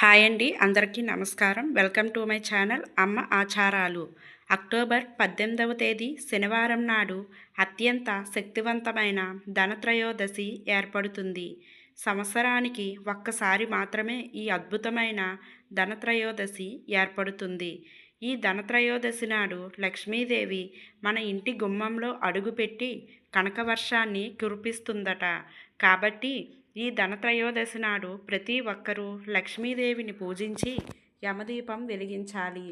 Hi అండి అందరికీ నమస్కారం. వెల్కమ్ టు మై ఛానల్ అమ్మ ఆచారాలు. అక్టోబర్ పద్దెనిమిదవ తేదీ శనివారం నాడు అత్యంత శక్తివంతమైన ధనత్రయోదశి ఏర్పడుతుంది. సంవత్సరానికి ఒక్కసారి మాత్రమే ఈ అద్భుతమైన ధనత్రయోదశి ఏర్పడుతుంది. ఈ ధనత్రయోదశి నాడు లక్ష్మీదేవి మన ఇంటి గుమ్మంలో అడుగుపెట్టి కనకవర్షాన్ని కురిపిస్తుందట. కాబట్టి ఈ ధనత్రయోదశి నాడు ప్రతి ఒక్కరూ లక్ష్మీదేవిని పూజించి యమదీపం వెలిగించాలి.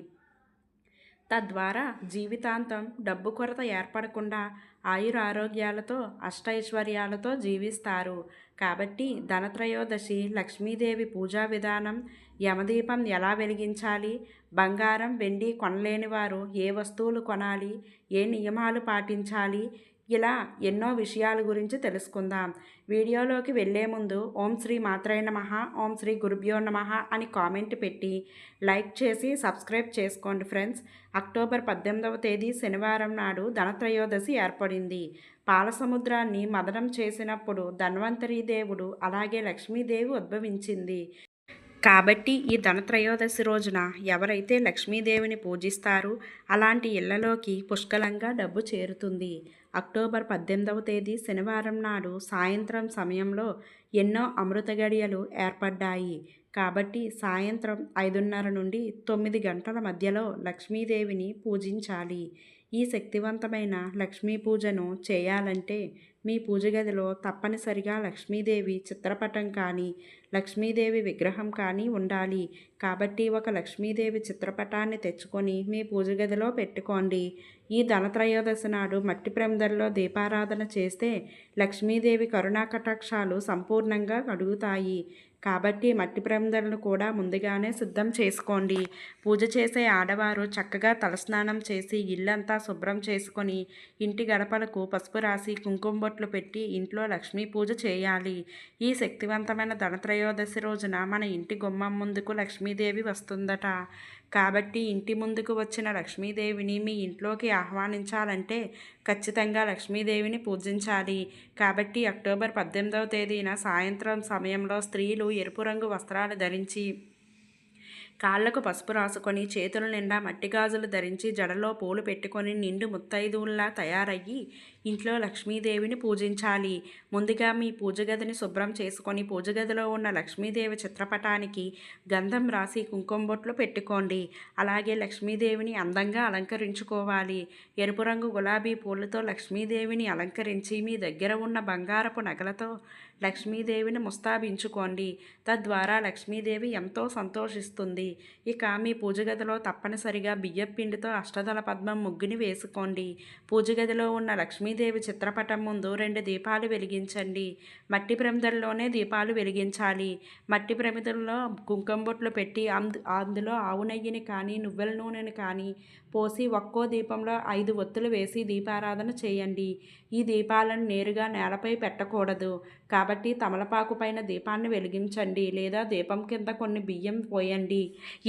తద్వారా జీవితాంతం డబ్బు కొరత ఏర్పడకుండా ఆయురారోగ్యాలతో అష్టైశ్వర్యాలతో జీవిస్తారు. కాబట్టి ధనత్రయోదశి లక్ష్మీదేవి పూజా విధానం యమదీపం ఎలా వెలిగించాలి బంగారం వెండి కొనలేని వారు ఏ వస్తువులు కొనాలి ఏ నియమాలు పాటించాలి ఇలా ఎన్నో విషయాల గురించి తెలుసుకుందాం. వీడియోలోకి వెళ్ళే ముందు ఓం శ్రీ మాత్రయ నమ ఓం శ్రీ గురుభ్యో నమ అని కామెంట్ పెట్టి లైక్ చేసి సబ్స్క్రైబ్ చేసుకోండి ఫ్రెండ్స్. అక్టోబర్ పద్దెనిమిదవ తేదీ శనివారం నాడు ధనత్రయోదశి ఏర్పడింది. పాలసముద్రాన్ని మదనం చేసినప్పుడు ధన్వంతరి దేవుడు అలాగే లక్ష్మీదేవి ఉద్భవించింది. కాబట్టి ఈ ధనత్రయోదశి రోజున ఎవరైతే లక్ష్మీదేవిని పూజిస్తారు అలాంటి ఇళ్ళలోకి పుష్కలంగా డబ్బు చేరుతుంది. అక్టోబర్ పద్దెనిమిదవ తేదీ శనివారం నాడు సాయంత్రం సమయంలో ఎన్నో అమృత గడియలు ఏర్పడ్డాయి. కాబట్టి సాయంత్రం ఐదున్నర నుండి తొమ్మిది గంటల మధ్యలో లక్ష్మీదేవిని పూజించాలి. ఈ శక్తివంతమైన లక్ష్మీ పూజను చేయాలంటే మీ పూజ గదిలో తప్పనిసరిగా లక్ష్మీదేవి చిత్రపటం కానీ లక్ష్మీదేవి విగ్రహం కానీ ఉండాలి. కాబట్టి ఒక లక్ష్మీదేవి చిత్రపటాన్ని తెచ్చుకొని మీ పూజ గదిలో పెట్టుకోండి. ఈ ధనత్రయోదశి నాడు మట్టి ప్రమిదల్లో దీపారాధన చేస్తే లక్ష్మీదేవి కరుణా కటాక్షాలు సంపూర్ణంగా కడుగుతాయి. కాబట్టి మట్టి ప్రమిదలను కూడా ముందుగానే సిద్ధం చేసుకోండి. పూజ చేసే ఆడవారు చక్కగా తలస్నానం చేసి ఇల్లంతా శుభ్రం చేసుకొని ఇంటి గడపలకు పసుపు రాసి కుంకుమ బొట్లు పెట్టి ఇంట్లో లక్ష్మీ పూజ చేయాలి. ఈ శక్తివంతమైన ధనత్రయోదశి రోజున మన ఇంటి గుమ్మం ముందుకు లక్ష్మీదేవి వస్తుందట. కాబట్టి ఇంటి ముందుకు వచ్చిన లక్ష్మీదేవిని మీ ఇంట్లోకి ఆహ్వానించాలంటే ఖచ్చితంగా లక్ష్మీదేవిని పూజించాలి. కాబట్టి అక్టోబర్ పద్దెనిమిదవ తేదీన సాయంత్రం సమయంలో స్త్రీలు ఎరుపు రంగు వస్త్రాలు ధరించి కాళ్ళకు పసుపు రాసుకొని చేతుల నిండా మట్టి గాజులు ధరించి జడలో పూలు పెట్టుకొని నిండు ముత్తైదువుల్లా తయారయ్యి ఇంట్లో లక్ష్మీదేవిని పూజించాలి. ముందుగా మీ పూజ గదిని శుభ్రం చేసుకొని పూజ గదిలో ఉన్న లక్ష్మీదేవి చిత్రపటానికి గంధం రాసి కుంకుమ బొట్లు పెట్టుకోండి. అలాగే లక్ష్మీదేవిని అందంగా అలంకరించుకోవాలి. ఎరుపు రంగు గులాబీ పూలతో లక్ష్మీదేవిని అలంకరించి మీ దగ్గర ఉన్న బంగారపు నగలతో లక్ష్మీదేవిని ముస్తాబించుకోండి. తద్వారా లక్ష్మీదేవి ఎంతో సంతోషిస్తుంది. ఇక మీ పూజ గదిలో తప్పనిసరిగా బియ్యపిండితో అష్టదల పద్మం ముగ్గుని వేసుకోండి. పూజ గదిలో ఉన్న లక్ష్మీదేవి చిత్రపటం ముందు రెండు దీపాలు వెలిగించండి. మట్టి ప్రమిదల్లోనే దీపాలు వెలిగించాలి. మట్టి ప్రమిదల్లో కుంకుమ బొట్లు పెట్టి అందు అందులో ఆవు నెయ్యిని కానీ నువ్వుల నూనెని కానీ పోసి ఒక్కో దీపంలో ఐదు ఒత్తులు వేసి దీపారాధన చేయండి. ఈ దీపాలను నేరుగా నేలపై పెట్టకూడదు. కాబట్టి తమలపాకు పైన దీపాన్ని వెలిగించండి లేదా దీపం కింద కొన్ని బియ్యం పోయండి.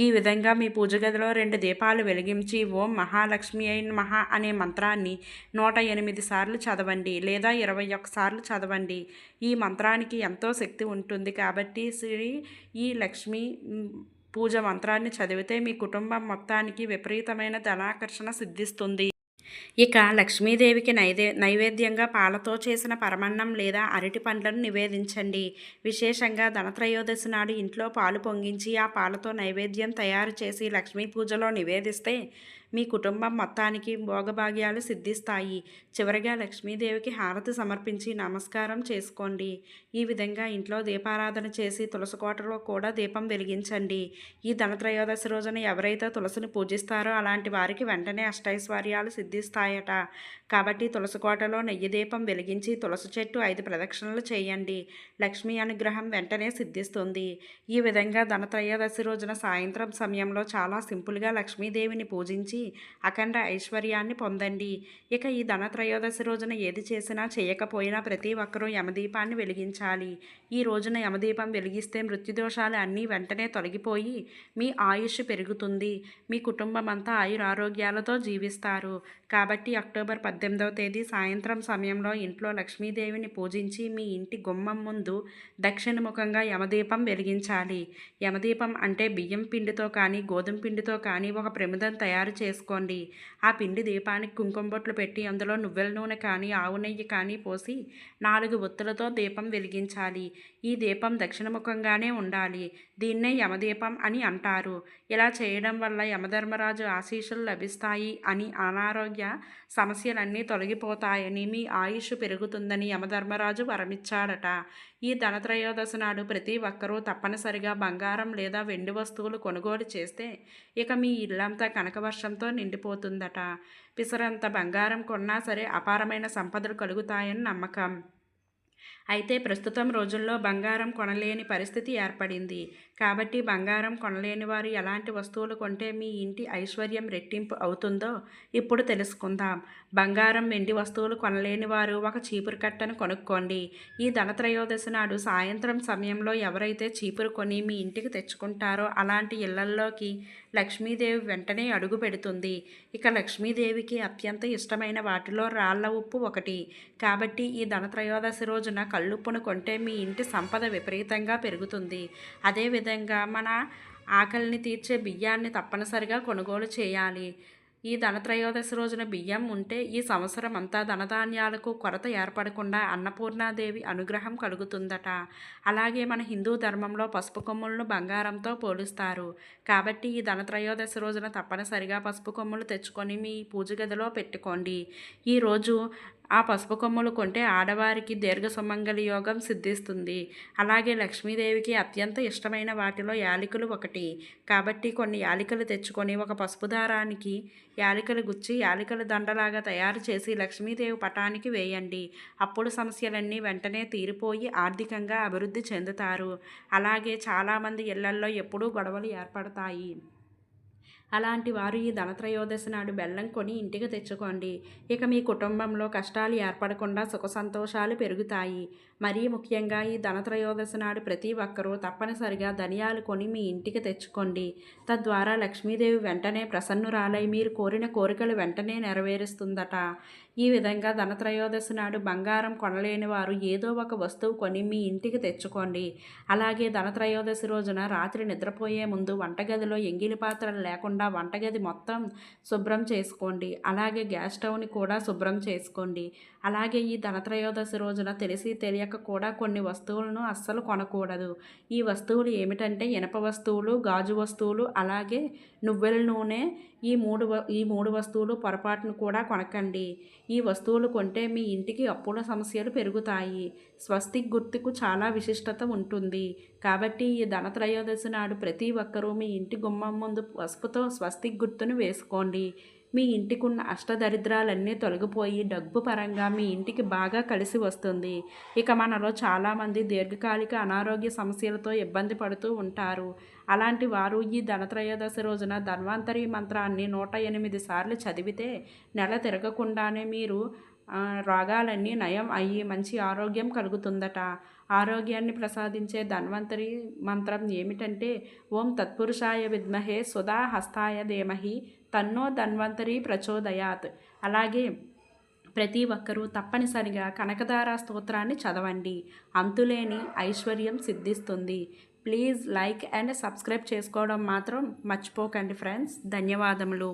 ఈ విధంగా మీ పూజ గదిలో రెండు దీపాలు వెలిగించి ఓం మహాలక్ష్మి అయిన మహా అనే మంత్రాన్ని నూట ఎనిమిది సార్లు చదవండి లేదా ఇరవై సార్లు చదవండి. ఈ మంత్రానికి ఎంతో శక్తి ఉంటుంది కాబట్టి శ్రీ ఈ లక్ష్మి పూజ మంత్రాన్ని చదివితే మీ కుటుంబం మొత్తానికి విపరీతమైన ధనాకర్షణ సిద్ధిస్తుంది. ఇక లక్ష్మీదేవికి నైదే నైవేద్యంగా పాలతో చేసిన పరమన్నం లేదా అరటి పండ్లను నివేదించండి. విశేషంగా ధనత్రయోదశి నాడు ఇంట్లో పాలు పొంగించి ఆ పాలతో నైవేద్యం తయారు చేసి లక్ష్మీ పూజలో నివేదిస్తే మీ కుటుంబం మొత్తానికి భోగభాగ్యాలు సిద్ధిస్తాయి. చివరిగా లక్ష్మీదేవికి హారతి సమర్పించి నమస్కారం చేసుకోండి. ఈ విధంగా ఇంట్లో దీపారాధన చేసి తులసి కోటలో కూడా దీపం వెలిగించండి. ఈ ధనత్రయోదశి రోజున ఎవరైతే తులసిని పూజిస్తారో అలాంటి వారికి వెంటనే అష్టైశ్వర్యాలు సిద్ధిస్తాయట. కాబట్టి తులసి కోటలో నెయ్యి దీపం వెలిగించి తులసి చెట్టు ఐదు ప్రదక్షిణలు చేయండి. లక్ష్మీ అనుగ్రహం వెంటనే సిద్ధిస్తుంది. ఈ విధంగా ధనత్రయోదశి రోజున సాయంత్రం సమయంలో చాలా సింపుల్గా లక్ష్మీదేవిని పూజించి అఖండ ఐశ్వర్యాన్ని పొందండి. ఇక ఈ ధనత్రయోదశి రోజున ఏది చేసినా చేయకపోయినా ప్రతి ఒక్కరూ యమదీపాన్ని వెలిగించాలి. ఈ రోజున యమదీపం వెలిగిస్తే మృత్యుదోషాలు అన్నీ వెంటనే తొలగిపోయి మీ ఆయుష్ పెరుగుతుంది. మీ కుటుంబం అంతా ఆయురారోగ్యాలతో జీవిస్తారు. కాబట్టి అక్టోబర్ పద్దెనిమిదవ తేదీ సాయంత్రం సమయంలో ఇంట్లో లక్ష్మీదేవిని పూజించి మీ ఇంటి గుమ్మం ముందు దక్షిణముఖంగా యమదీపం వెలిగించాలి. యమదీపం అంటే బియ్యం పిండితో కానీ గోధుమ పిండితో కానీ ఒక ప్రమిదం తయారు చేసుకోండి ఆ పిండి దీపానికి కుంకుమ బొట్లు పెట్టి అందులో నువ్వుల నూనె కానీ ఆవు నెయ్యి కానీ పోసి నాలుగు ఒత్తులతో దీపం వెలిగించాలి. ఈ దీపం దక్షిణముఖంగానే ఉండాలి. దీన్నే యమదీపం అని అంటారు. ఇలా చేయడం వల్ల యమధర్మరాజు ఆశీస్సులు లభిస్తాయి అని అనారోగ్య సమస్యలన్నీ తొలగిపోతాయని మీ ఆయుష్ పెరుగుతుందని యమధర్మరాజు వరమిచ్చాడట. ఈ ధనత్రయోదశి నాడు ప్రతి ఒక్కరూ తప్పనిసరిగా బంగారం లేదా వెండి వస్తువులు కొనుగోలు చేస్తే ఇక మీ ఇల్లంతా కనకవర్షంతో నిండిపోతుందట. పిసరంత బంగారం కొన్నా సరే అపారమైన సంపదలు కలుగుతాయని నమ్మకం. అయితే ప్రస్తుతం రోజుల్లో బంగారం కొనలేని పరిస్థితి ఏర్పడింది. కాబట్టి బంగారం కొనలేని వారు ఎలాంటి వస్తువులు కొంటే మీ ఇంటి ఐశ్వర్యం రెట్టింపు అవుతుందో ఇప్పుడు తెలుసుకుందాం. బంగారం వెండి వస్తువులు కొనలేని వారు ఒక చీపురు కట్టను కొనుక్కోండి. ఈ ధనత్రయోదశి నాడు సాయంత్రం సమయంలో ఎవరైతే చీపురు కొని మీ ఇంటికి తెచ్చుకుంటారో అలాంటి ఇళ్ళల్లోకి లక్ష్మీదేవి వెంటనే అడుగు పెడుతుంది. ఇక లక్ష్మీదేవికి అత్యంత ఇష్టమైన వాటిలో రాళ్ళ ఉప్పు ఒకటి. కాబట్టి ఈ ధనత్రయోదశి రోజున కళ్ళుప్పును కొంటే మీ ఇంటి సంపద విపరీతంగా పెరుగుతుంది. అదేవిధంగా మన ఆకలిని తీర్చే బియ్యాన్ని తప్పనిసరిగా కొనుగోలు చేయాలి. ఈ ధనత్రయోదశి రోజున బియ్యం ఉంటే ఈ సంవత్సరం అంతా ధనధాన్యాలకు కొరత ఏర్పడకుండా అన్నపూర్ణాదేవి అనుగ్రహం కలుగుతుందట. అలాగే మన హిందూ ధర్మంలో పసుపు కొమ్ములను బంగారంతో పోలుస్తారు. కాబట్టి ఈ ధనత్రయోదశి రోజున తప్పనిసరిగా పసుపు కొమ్ములు తెచ్చుకొని మీ పూజ గదిలో పెట్టుకోండి. ఈరోజు ఆ పసుపు కొమ్ములు కొంటే ఆడవారికి దీర్ఘ సుమంగళి యోగం సిద్ధిస్తుంది. అలాగే లక్ష్మీదేవికి అత్యంత ఇష్టమైన వాటిలో యాలికలు ఒకటి. కాబట్టి కొన్ని యాలికలు తెచ్చుకొని ఒక పసుపు దారానికి యాలికలు గుచ్చి యాలికల దండలాగా తయారు చేసి లక్ష్మీదేవి పటానికి వేయండి. అప్పుడు సమస్యలన్నీ వెంటనే తీరిపోయి ఆర్థికంగా అభివృద్ధి చెందుతారు. అలాగే చాలామంది ఇళ్ళల్లో ఎప్పుడూ గొడవలు ఏర్పడతాయి. అలాంటి వారు ఈ ధనత్రయోదశి నాడు బెల్లం కొని ఇంటికి తెచ్చుకోండి. ఇక మీ కుటుంబంలో కష్టాలు ఏర్పడకుండా సుఖ సంతోషాలు పెరుగుతాయి. మరీ ముఖ్యంగా ఈ ధనత్రయోదశి నాడు ప్రతి ఒక్కరూ తప్పనిసరిగా ధనియాలు కొని మీ ఇంటికి తెచ్చుకోండి. తద్వారా లక్ష్మీదేవి వెంటనే ప్రసన్నురాలై మీరు కోరిన కోరికలు వెంటనే నెరవేరుస్తుందట. ఈ విధంగా ధనత్రయోదశి నాడు బంగారం కొనలేని వారు ఏదో ఒక వస్తువు కొని మీ ఇంటికి తెచ్చుకోండి. అలాగే ధనత్రయోదశి రోజున రాత్రి నిద్రపోయే ముందు వంటగదిలో ఎంగిలి పాత్రలు లేకుండా వంటగది మొత్తం శుభ్రం చేసుకోండి. అలాగే గ్యాస్ స్టవ్ని కూడా శుభ్రం చేసుకోండి. అలాగే ఈ ధనత్రయోదశి రోజున తెలిసి తెలియక కూడా కొన్ని వస్తువులను అస్సలు కొనకూడదు. ఈ వస్తువులు ఏమిటంటే ఇనప వస్తువులు గాజు వస్తువులు అలాగే నువ్వుల నూనె ఈ మూడు ఈ మూడు వస్తువులు పొరపాటును కూడా కొనకండి. ఈ వస్తువులు కొంటే మీ ఇంటికి అప్పుల సమస్యలు పెరుగుతాయి. స్వస్తిక్ గుర్తుకు చాలా విశిష్టత ఉంటుంది. కాబట్టి ఈ ధనత్రయోదశి నాడు ప్రతి ఒక్కరూ మీ ఇంటి గుమ్మం ముందు పసుపుతో స్వస్తిక్ గుర్తును వేసుకోండి. మీ ఇంటికున్న అష్టదరిద్రాలన్నీ తొలగిపోయి డబ్బు పరంగా మీ ఇంటికి బాగా కలిసి వస్తుంది. ఇక మనలో చాలామంది దీర్ఘకాలిక అనారోగ్య సమస్యలతో ఇబ్బంది పడుతూ ఉంటారు. అలాంటి వారు ఈ ధనత్రయోదశి రోజున ధన్వంతరి మంత్రాన్ని నూట ఎనిమిది సార్లు చదివితే నెల తిరగకుండానే మీరు రోగాలన్నీ నయం అయ్యి మంచి ఆరోగ్యం కలుగుతుందట. ఆరోగ్యాన్ని ప్రసాదించే ధన్వంతరి మంత్రం ఏమిటంటే ఓం తత్పురుషాయ విద్మహే సుధా హస్తాయ ధీమహి తన్నో ధన్వంతరి ప్రచోదయాత్. అలాగే ప్రతి ఒక్కరూ తప్పనిసరిగా కనకదార స్తోత్రాన్ని చదవండి. అంతులేని ఐశ్వర్యం సిద్ధిస్తుంది. ప్లీజ్ లైక్ అండ్ సబ్స్క్రైబ్ చేసుకోవడం మాత్రం మర్చిపోకండి ఫ్రెండ్స్. ధన్యవాదములు.